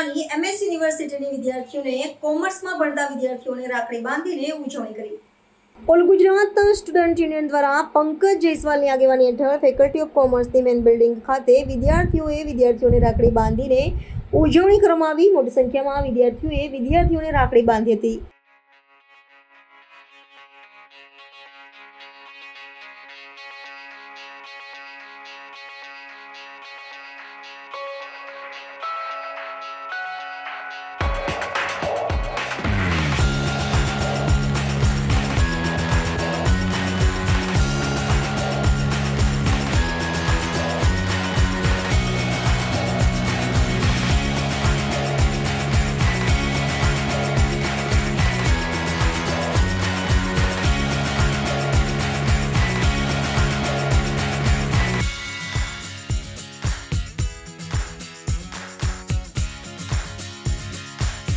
MS યુનિવર્સિટીની વિદ્યાર્થીઓને કોમર્સમાં ભણતા વિદ્યાર્થીઓને રાખડી બાંધીને ઉજવણી કરી. ઓલ ગુજરાત સ્ટુડન્ટ યુનિયન દ્વારા પંકજ જયસ્વાલની આગેવાની હેઠળ ફેકલ્ટી ઓફ કોમર્સની મેન બિલ્ડિંગ ખાતે વિદ્યાર્થીઓએ વિદ્યાર્થીઓને રાખડી બાંધીને ઉજવણી કરવામાં આવી. મોટી સંખ્યામાં વિદ્યાર્થીઓએ વિદ્યાર્થીઓને રાખડી બાંધી હતી.